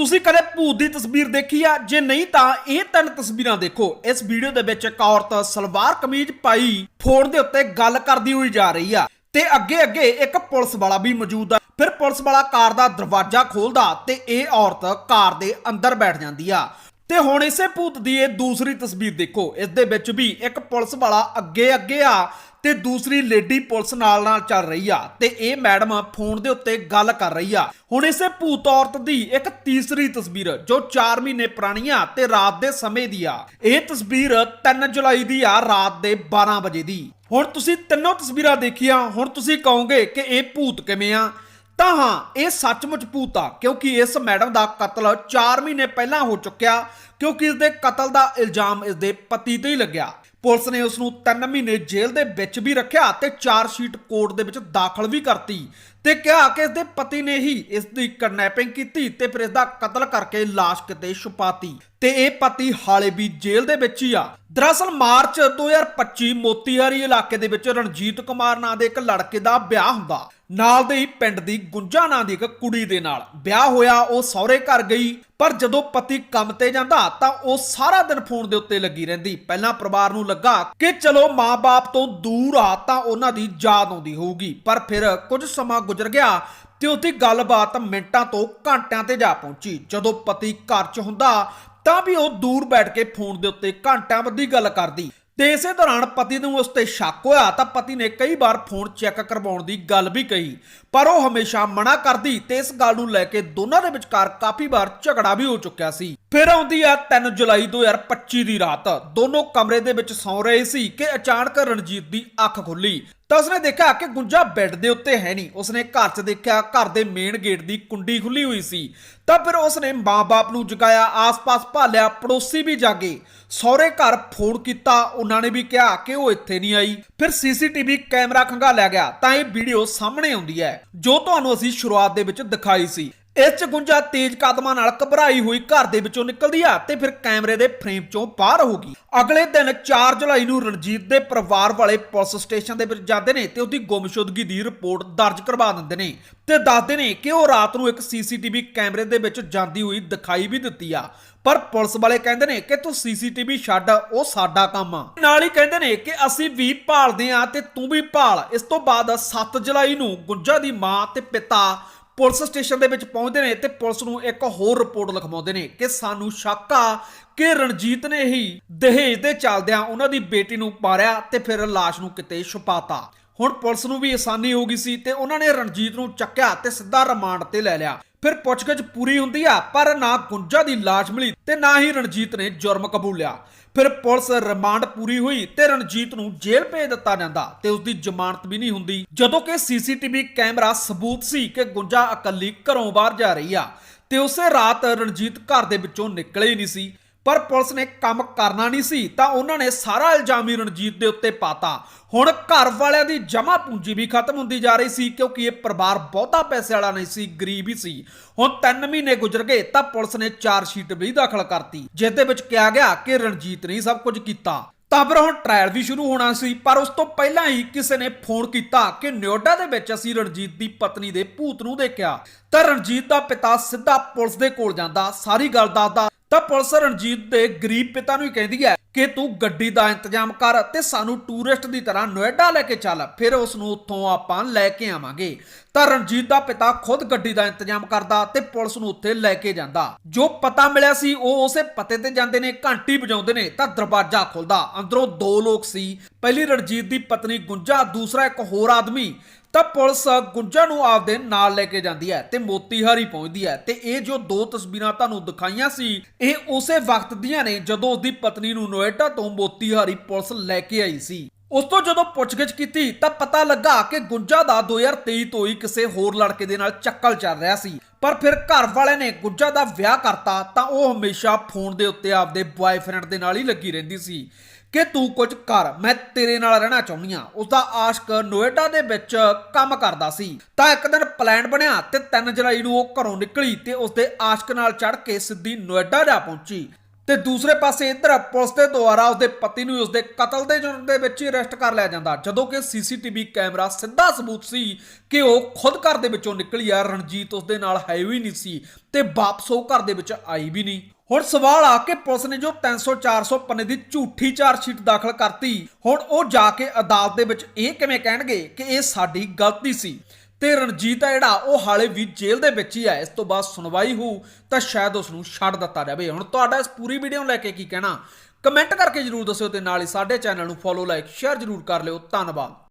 ਤੁਸੀਂ ਕਦੇ ਭੂਤ ਦੀ ਤਸਵੀਰ ਦੇਖੀ ਆ? ਜੇ ਨਹੀਂ ਤਾਂ ਇਹ ਤਿੰਨ ਤਸਵੀਰਾਂ ਦੇਖੋ। ਇਸ ਵੀਡੀਓ ਦੇ ਵਿੱਚ ਇੱਕ ਔਰਤ ਸਲਵਾਰ ਕਮੀਜ਼ ਪਾਈ ਫੋਨ ਦੇ ਉੱਤੇ ਗੱਲ ਕਰਦੀ ਹੋਈ ਜਾ ਰਹੀ ਆ ਤੇ ਅੱਗੇ ਅੱਗੇ ਇੱਕ ਪੁਲਿਸ ਵਾਲਾ ਵੀ ਮੌਜੂਦ ਆ। ਫਿਰ ਪੁਲਿਸ ਵਾਲਾ ਕਾਰ ਦਾ ਦਰਵਾਜ਼ਾ ਖੋਲਦਾ ਤੇ ਇਹ ਔਰਤ ਕਾਰ ਦੇ ਅੰਦਰ ਬੈਠ ਜਾਂਦੀ ਆ। ਤੇ ਹੁਣ ਇਸੇ ਭੂਤ ਦੀ ਇਹ ਦੂਸਰੀ ਤਸਵੀਰ ਦੇਖੋ। ਇਸ ਦੇ ਵਿੱਚ ਵੀ ਇੱਕ ਪੁਲਿਸ ਵਾਲਾ ਅੱਗੇ ਅੱਗੇ ਆ ਤੇ ਦੂਸਰੀ ਲੇਡੀ ਪੁਲਿਸ ਨਾਲ ਨਾਲ ਚੱਲ ਰਹੀ ਆ ਤੇ ਇਹ ਮੈਡਮ ਫੋਨ ਦੇ ਉੱਤੇ ਗੱਲ ਕਰ ਰਹੀ ਆ। ਹੁਣ ਇਸੇ ਭੂਤ ਔਰਤ ਦੀ ਇੱਕ ਤੀਸਰੀ ਤਸਵੀਰ, ਜੋ 4 ਮਹੀਨੇ ਪੁਰਾਣੀ ਆ ਤੇ ਰਾਤ ਦੇ ਸਮੇਂ ਦੀ ਆ। ਇਹ ਤਸਵੀਰ 3 ਜੁਲਾਈ ਦੀ ਆ, ਰਾਤ ਦੇ 12 ਵਜੇ ਦੀ। ਹੁਣ ਤੁਸੀਂ ਤਿੰਨੋਂ ਤਸਵੀਰਾਂ ਦੇਖੀਆਂ, ਹੁਣ ਤੁਸੀਂ ਕਹੋਗੇ ਕਿ ਇਹ ਭੂਤ ਕਿਵੇਂ ਆ? ਤਾਂ ਹਾਂ, ਇਹ ਸੱਚਮੁੱਚ ਭੂਤ ਆ, ਕਿਉਂਕਿ ਇਸ ਮੈਡਮ ਦਾ ਕਤਲ 4 ਮਹੀਨੇ ਪਹਿਲਾਂ ਹੋ ਚੁੱਕਿਆ, ਕਿਉਂਕਿ ਇਸ ਦੇ ਕਤਲ ਦਾ ਇਲਜ਼ਾਮ ਇਸ ਦੇ ਪਤੀ ਤੇ ਹੀ ਲੱਗਿਆ। ਪੁਲਿਸ ਨੇ ਉਸ ਨੂੰ 3 ਮਹੀਨੇ ਜੇਲ੍ਹ ਦੇ ਵਿੱਚ ਵੀ ਰੱਖਿਆ ਤੇ ਚਾਰ ਸ਼ੀਟ ਕੋਰਟ ਦੇ ਵਿੱਚ ਦਾਖਲ ਵੀ ਕਰਤੀ ਤੇ ਕਿਹਾ ਕਿ ਇਸ ਦੇ ਪਤੀ ਨੇ ਹੀ ਇਸ ਦੀ ਕਿਡਨੈਪਿੰਗ ਕੀਤੀ ਤੇ ਫਿਰ ਇਸ ਦਾ ਕਤਲ ਕਰਕੇ ਲਾਸ਼ ਕਿਤੇ ਛੁਪਾਤੀ ਤੇ ਇਹ ਪਤੀ ਹਾਲੇ ਵੀ ਜੇਲ੍ਹ ਦੇ ਵਿੱਚ ਹੀ ਆ। ਦਰਅਸਲ ਮਾਰਚ 2025 ਮੋਤੀਹਾਰੀ ਇਲਾਕੇ ਦੇ ਵਿੱਚ ਰਣਜੀਤ ਕੁਮਾਰ ਨਾਂ ਦੇ ਇੱਕ ਲੜਕੇ ਦਾ ਵਿਆਹ ਹੁੰਦਾ। ਨਾਲ ਦੇ ਹੀ ਪਿੰਡ ਦੀ ਗੁੰਜਾ ਨਾਂ ਦੀ ਇੱਕ ਕੁੜੀ ਦੇ ਨਾਲ ਵਿਆਹ ਹੋਇਆ, ਉਹ ਸਹੁਰੇ ਘਰ ਗਈ, ਪਰ ਜਦੋਂ ਪਤੀ ਕੰਮ ਤੇ ਜਾਂਦਾ ਤਾਂ ਉਹ ਸਾਰਾ ਦਿਨ ਫੋਨ ਦੇ ਉੱਤੇ ਲੱਗੀ ਰਹਿੰਦੀ। ਪਹਿਲਾਂ ਪਰਿਵਾਰ ਨੂੰ ਲੱਗਾ ਕਿ ਚਲੋ ਮਾਂ-ਬਾਪ ਤੋਂ ਦੂਰ ਆ ਤਾਂ ਉਹਨਾਂ ਦੀ ਯਾਦ ਆਉਂਦੀ ਹੋਊਗੀ, ਪਰ ਫਿਰ ਕੁਝ ਸਮਾਂ ਗੁਜ਼ਰ ਗਿਆ ਤੇ ਉਹਦੀ ਗੱਲਬਾਤ ਮਿੰਟਾਂ ਤੋਂ ਘੰਟਿਆਂ ਤੇ ਜਾ ਪਹੁੰਚੀ। ਜਦੋਂ ਪਤੀ ਘਰ 'ਚ ਹੁੰਦਾ ਤਾਂ ਵੀ ਉਹ ਦੂਰ ਬੈਠ ਕੇ ਫੋਨ ਦੇ ਉੱਤੇ ਘੰਟਿਆਂ ਬੱਧੀ ਗੱਲ ਕਰਦੀ। ਤੇ ਇਸੇ ਦੌਰਾਨ ਪਤੀ ਨੂੰ ਉਸ ਤੇ ਸ਼ੱਕ ਹੋਇਆ ਤਾਂ ਪਤੀ ਨੇ ਕਈ ਵਾਰ ਫੋਨ ਚੈੱਕ ਕਰਵਾਉਣ ਦੀ ਗੱਲ ਵੀ ਕਹੀ। ਪਰ ਉਹ ਹਮੇਸ਼ਾ ਮਨਾ ਕਰਦੀ ਤੇ ਇਸ ਗੱਲ ਨੂੰ ਲੈ ਕੇ ਦੋਨਾਂ ਦੇ ਵਿਚਕਾਰ ਕਾਫੀ ਵਾਰ ਝਗੜਾ ਵੀ ਹੋ ਚੁੱਕਿਆ ਸੀ। ਫਿਰ ਆਉਂਦੀ ਆ 3 ਜੁਲਾਈ 2025 ਦੀ ਰਾਤ। ਦੋਨੋਂ ਕਮਰੇ ਦੇ ਵਿੱਚ ਸੌਂ ਰਹੇ ਸੀ ਕਿ ਅਚਾਨਕ ਰਣਜੀਤ ਦੀ ਅੱਖ ਖੁੱਲੀ। ਤਾਂ ਉਸਨੇ ਦੇਖਿਆ ਕਿ ਗੁੰਜਾ ਬੈੱਡ ਦੇ ਉੱਤੇ ਹੈ ਨਹੀਂ। ਉਸਨੇ ਘਰ 'ਚ ਦੇਖਿਆ ਘਰ ਦੇ ਮੇਨ ਗੇਟ ਦੀ ਕੁੰਡੀ ਖੁੱਲੀ ਹੋਈ ਸੀ। ਤਾਂ ਫਿਰ ਉਸਨੇ ਮਾਂ-ਬਾਪ ਨੂੰ ਜਗਾਇਆ, ਆਸ-ਪਾਸ ਭਾਲਿਆ, ਪੜੋਸੀ ਵੀ ਜਾਗੇ। ਸਹੁਰੇ ਘਰ ਫੋਨ ਕੀਤਾ, ਉਹਨਾਂ ਨੇ ਵੀ ਕਿਹਾ ਕਿ ਉਹ ਇੱਥੇ ਨਹੀਂ ਆਈ। ਫਿਰ ਸੀਸੀਟੀਵੀ ਕੈਮਰਾ ਖੰਗਾਲਿਆ ਗਿਆ, ਤਾਂ ਇਹ ਵੀਡੀਓ ਸਾਹਮਣੇ ਆਉਂਦੀ ਹੈ, ਜੋ ਤੁਹਾਨੂੰ ਅਸੀਂ ਸ਼ੁਰੂਆਤ ਦੇ ਵਿੱਚ ਦਿਖਾਈ ਸੀ। ਇਸ ਚ ਗੁੰਜਾ ਤੇਜ਼ ਕਦਮਾਂ ਨਾਲ ਘਬਰਾਈ ਹੋਈ ਘਰ ਦੇ ਵਿੱਚੋਂ ਨਿਕਲਦੀ ਆ ਤੇ ਫਿਰ ਕੈਮਰੇ ਦੇ ਫਰੇਮ ਚੋਂ ਬਾਹਰ ਹੋਗੀ ਅਗਲੇ ਦਿਨ 4 ਜੁਲਾਈ ਨੂੰ ਰਣਜੀਤ ਦੇ ਪਰਿਵਾਰ ਵਾਲੇ ਪੁਲਿਸ ਸਟੇਸ਼ਨ ਦੇ ਵਿੱਚ ਜਾਂਦੇ ਨੇ ਤੇ ਉਹਦੀ ਗੁੰਮਸ਼ੁਦਗੀ ਦੀ ਰਿਪੋਰਟ ਦਰਜ ਕਰਵਾ ਦਿੰਦੇ ਨੇ ਤੇ ਦੱਸਦੇ ਨੇ ਕਿ ਉਹ ਰਾਤ ਨੂੰ ਇੱਕ ਸੀਸੀਟੀਵੀ ਕੈਮਰੇ ਦੇ ਵਿੱਚ ਜਾਂਦੀ ਹੋਈ ਦਿਖਾਈ ਵੀ ਦਿੱਤੀ ਆ। ਪਰ ਪੁਲਿਸ ਵਾਲੇ ਕਹਿੰਦੇ ਨੇ ਕਿ ਤੂੰ ਸੀਸੀਟੀਵੀ ਛੱਡ, ਉਹ ਸਾਡਾ ਕੰਮ ਆ। ਨਾਲ ਹੀ ਕਹਿੰਦੇ ਨੇ ਕਿ ਅਸੀਂ ਵੀ ਭਾਲਦੇ ਆ ਤੇ ਤੂੰ ਵੀ ਭਾਲ। ਇਸ ਤੋਂ ਬਾਅਦ 7 ਜੁਲਾਈ ਨੂੰ ਗੁੰਜਾ ਦੀ ਮਾਂ ਤੇ ਪਿਤਾ ਪੁਲਿਸ ਸਟੇਸ਼ਨ ਦੇ ਵਿੱਚ ਪਹੁੰਚਦੇ ਨੇ ਤੇ ਪੁਲਿਸ ਨੂੰ ਇੱਕ ਹੋਰ ਰਿਪੋਰਟ ਲਿਖਵਾਉਂਦੇ ਨੇ ਕਿ ਸਾਨੂੰ ਸ਼ੱਕ ਆ ਕਿ ਰਣਜੀਤ ਨੇ ਹੀ ਦਹੇਜ ਦੇ ਚੱਲਦਿਆਂ ਉਹਨਾਂ ਦੀ ਬੇਟੀ ਨੂੰ ਮਾਰਿਆ ਤੇ ਫਿਰ ਲਾਸ਼ ਨੂੰ ਕਿਤੇ ਛੁਪਾਤਾ। ਹੁਣ ਪੁਲਿਸ ਨੂੰ ਵੀ ਆਸਾਨੀ ਹੋ ਗਈ ਸੀ ਤੇ ਉਹਨਾਂ ਨੇ ਰਣਜੀਤ ਨੂੰ ਚੱਕਿਆ ਤੇ ਸਿੱਧਾ ਰਿਮਾਂਡ ਤੇ ਲੈ ਲਿਆ। ਫਿਰ ਪੁੱਛਗਿੱਛ ਪੂਰੀ ਹੁੰਦੀ ਆ, ਪਰ ਨਾ ਗੁੰਜਾ ਦੀ ਲਾਸ਼ ਮਿਲੀ ਤੇ ਨਾ ਹੀ ਰਣਜੀਤ ਨੇ ਜੁਰਮ ਕਬੂਲਿਆ। ਫਿਰ ਪੁਲਿਸ ਰਿਮਾਂਡ ਪੂਰੀ ਹੋਈ ਤੇ ਰਣਜੀਤ ਨੂੰ ਜੇਲ੍ਹ ਭੇਜ ਦਿੱਤਾ ਜਾਂਦਾ ਤੇ ਉਸ ਦੀ ਜ਼ਮਾਨਤ ਵੀ ਨਹੀਂ ਹੁੰਦੀ। ਜਦੋਂ ਕਿ ਸੀਸੀਟੀਵੀ ਕੈਮਰਾ ਸਬੂਤ ਸੀ ਕਿ ਗੁੰਜਾ ਇਕੱਲੀ ਘਰੋਂ ਬਾਹਰ ਜਾ ਰਹੀ ਆ ਤੇ ਉਸੇ ਰਾਤ ਰਣਜੀਤ ਘਰ ਦੇ ਵਿੱਚੋਂ ਨਿਕਲੇ ਹੀ ਨਹੀਂ ਸੀ। ਪਰ ਪੁਲਿਸ ਨੇ ਕੰਮ ਕਰਨਾ ਨਹੀਂ ਸੀ, ਤਾਂ ਉਹਨਾਂ ਨੇ ਸਾਰਾ ਇਲਜ਼ਾਮ ਹੀ ਰਣਜੀਤ ਦੇ ਉੱਤੇ ਪਾਤਾ। ਹੁਣ ਘਰ ਵਾਲਿਆਂ ਦੀ ਜਮਾ ਪੂੰਜੀ ਵੀ ਖਤਮ ਹੁੰਦੀ ਜਾ ਰਹੀ ਸੀ, ਕਿਉਂਕਿ ਇਹ ਪਰਿਵਾਰ ਬਹੁਤਾ ਪੈਸੇ ਵਾਲਾ ਨਹੀਂ ਸੀ, ਗਰੀਬ ਹੀ ਸੀ। ਹੁਣ 3 ਮਹੀਨੇ ਗੁਜ਼ਰ ਗਏ, ਤਾਂ ਪੁਲਿਸ ਨੇ ਚਾਰ ਸ਼ੀਟ ਵੀ ਦਾਖਲ ਕਰਤੀ, ਜਿਸ ਦੇ ਵਿੱਚ ਕਿਹਾ ਗਿਆ ਕਿ ਰਣਜੀਤ ਨੇ ਸਭ ਕੁਝ ਕੀਤਾ। ਤਾਂ ਫਿਰ ਹੁਣ ਟ੍ਰਾਇਲ ਵੀ ਸ਼ੁਰੂ ਹੋਣਾ ਸੀ, ਪਰ ਉਸ ਤੋਂ ਪਹਿਲਾਂ ਹੀ ਕਿਸੇ ਨੇ ਫੋਨ ਕੀਤਾ ਕਿ ਨਿਓਡਾ ਦੇ ਵਿੱਚ ਅਸੀਂ ਰਣਜੀਤ ਦੀ ਪਤਨੀ ਦੇ ਭੂਤ ਨੂੰ ਦੇਖਿਆ। ਤਾਂ ਰਣਜੀਤ ਦਾ ਪਿਤਾ ਸਿੱਧਾ ਪੁਲਿਸ ਦੇ ਕੋਲ ਜਾਂਦਾ, ਸਾਰੀ ਗੱਲ ਦੱਸਦਾ ਤਾਂ ਪੁਲਿਸ ਰਣਜੀਤ ਦੇ ਗਰੀਬ ਪਿਤਾ ਨੂੰ ਹੀ ਕਹਿੰਦੀ ਹੈ ਕਿ ਤੂੰ ਗੱਡੀ ਦਾ ਇੰਤਜ਼ਾਮ ਕਰ ਤੇ ਸਾਨੂੰ ਟੂਰਿਸਟ ਦੀ ਤਰ੍ਹਾਂ ਨੋਇਡਾ ਲੈ ਕੇ ਚੱਲ, ਫਿਰ ਉਸ ਨੂੰ ਉੱਥੋਂ ਆਪਾਂ ਲੈ ਕੇ ਆਵਾਂਗੇ। ਤਾਂ ਰਣਜੀਤ ਦਾ ਪਿਤਾ ਖੁਦ ਗੱਡੀ ਦਾ ਇੰਤਜ਼ਾਮ ਕਰਦਾ ਤੇ ਪੁਲਿਸ ਨੂੰ ਉੱਥੇ ਲੈ ਕੇ ਜਾਂਦਾ। ਜੋ ਪਤਾ ਮਿਲਿਆ ਸੀ, ਉਹ ਉਸੇ ਪਤੇ ਤੇ ਜਾਂਦੇ ਨੇ, ਘੰਟੀ ਵਜਾਉਂਦੇ ਨੇ, ਤਾਂ ਦਰਵਾਜ਼ਾ ਖੁੱਲਦਾ। ਅੰਦਰੋਂ ਦੋ ਲੋਕ ਸੀ। ਪਹਿਲੀ ਰਣਜੀਤ ਦੀ ਪਤਨੀ ਗੁੰਜਾ, ਦੂਸਰਾ ਇੱਕ ਹੋਰ ਆਦਮੀ। ਤਾਂ ਪੁਲਿਸ ਗੁੰਜਾ ਨੂੰ ਆਪਦੇ ਨਾਲ ਲੈ ਕੇ ਜਾਂਦੀ ਹੈ ਤੇ ਮੋਤੀਹਾਰੀ ਪਹੁੰਚਦੀ ਹੈ। ਤੇ ਇਹ ਜੋ ਦੋ ਤਸਵੀਰਾਂ ਤੁਹਾਨੂੰ ਦਿਖਾਈਆਂ ਸੀ, ਇਹ ਉਸੇ ਵਕਤ ਦੀਆਂ ਨੇ ਜਦੋਂ ਉਸਦੀ ਪਤਨੀ ਨੂੰ ਨੋਇਡਾ ਤੋਂ ਮੋਤੀਹਾਰੀ ਪੁਲਿਸ ਲੈ ਕੇ ਆਈ ਸੀ। ਉਸ ਤੋਂ ਜਦੋਂ ਪੁੱਛਗਿੱਛ ਕੀਤੀ ਤਾਂ ਪਤਾ ਲੱਗਾ ਕਿ ਗੁੰਜਾ ਦਾ 2023 ਤੋਂ ਹੀ ਕਿਸੇ ਹੋਰ ਲੜਕੇ ਦੇ ਨਾਲ ਚੱਕਲ ਚੱਲ ਰਿਹਾ ਸੀ। ਪਰ ਫਿਰ ਘਰ ਵਾਲਿਆਂ ਨੇ ਗੁੱਜਾ ਦਾ ਵਿਆਹ ਕਰਤਾ ਤਾਂ ਉਹ ਹਮੇਸ਼ਾ ਫੋਨ ਦੇ ਉੱਤੇ ਆਪਦੇ ਬॉयਫ੍ਰੈਂਡ ਦੇ ਨਾਲ ਹੀ ਲੱਗੀ ਰਹਿੰਦੀ ਸੀ। ਕਿ ਤੂੰ ਕੁਝ ਕਰ, ਮੈਂ ਤੇਰੇ ਨਾਲ ਰਹਿਣਾ ਚਾਹੁੰਦੀ ਆ ਉਸ ਦਾ ਆਸ਼ਕ ਨੋਇਡਾ ਦੇ ਵਿੱਚ ਕੰਮ ਕਰਦਾ ਸੀ। ਤਾਂ ਇੱਕ ਦਿਨ ਪਲਾਨ ਬਣਿਆ ਤੇ 3 ਜੁਲਾਈ ਨੂੰ ਉਹ ਘਰੋਂ ਨਿਕਲੀ ਤੇ ਉਸ ਦੇ ਆਸ਼ਕ ਨਾਲ ਚੜ ਕੇ ਸਿੱਧੀ ਨੋਇਡਾ ਜਾ ਪਹੁੰਚੀ। ਤੇ ਦੂਸਰੇ ਪਾਸੇ ਇੱਧਰ ਪੁਲਿਸ ਦੇ ਦੁਆਰਾ ਉਸਦੇ ਪਤੀ ਨੂੰ ਉਸਦੇ ਕਤਲ ਦੇ ਜੁਰਮ ਦੇ ਵਿੱਚ ਅਰੈਸਟ ਕਰ ਲਿਆ ਜਾਂਦਾ। ਜਦੋਂ ਕਿ ਸੀਸੀਟੀਵੀ ਕੈਮਰਾ ਸਿੱਧਾ ਸਬੂਤ ਸੀ ਕਿ ਉਹ ਖੁਦ ਘਰ ਦੇ ਵਿੱਚੋਂ ਨਿਕਲੀ ਆ, ਰਣਜੀਤ ਉਸਦੇ ਨਾਲ ਹੈ ਵੀ ਨਹੀਂ ਸੀ ਤੇ ਵਾਪਸ ਉਹ ਘਰ ਦੇ ਵਿੱਚ ਆਈ ਵੀ ਨਹੀਂ। ਹੁਣ ਸਵਾਲ ਆ ਕਿ ਪੁਲਿਸ ਨੇ ਜੋ 300 400 ਪੰਨੇ ਦੀ ਝੂਠੀ ਚਾਰਜਸ਼ੀਟ ਦਾਖਲ ਕਰਤੀ, ਹੁਣ ਉਹ ਜਾ ਕੇ ਅਦਾਲਤ ਦੇ ਵਿੱਚ ਇਹ ਕਿਵੇਂ ਕਹਿਣਗੇ ਕਿ ਇਹ ਸਾਡੀ ਗਲਤੀ ਸੀ? ਤੇ ਰਣਜੀਤ ਆ ਜਿਹੜਾ, ਉਹ ਹਾਲੇ ਵੀ ਜੇਲ੍ਹ ਦੇ ਵਿੱਚ ਹੀ ਹੈ ਇਸ ਤੋਂ ਬਾਅਦ ਸੁਣਵਾਈ ਹੋਊ ਤਾਂ ਸ਼ਾਇਦ ਉਸ ਨੂੰ ਛੱਡ ਦਿੱਤਾ ਜਾਵੇ। ਹੁਣ ਤੁਹਾਡਾ ਇਸ ਪੂਰੀ ਵੀਡੀਓ ਨੂੰ ਲੈ ਕੇ ਕੀ ਕਹਿਣਾ? ਕਮੈਂਟ ਕਰਕੇ ਜਰੂਰ ਦੱਸਿਓ ਤੇ ਨਾਲ ਹੀ ਸਾਡੇ ਚੈਨਲ ਨੂੰ ਫੋਲੋ ਲਾਈਕ ਸ਼ੇਅਰ ਜਰੂਰ ਕਰ ਲਿਓ। ਧੰਨਵਾਦ।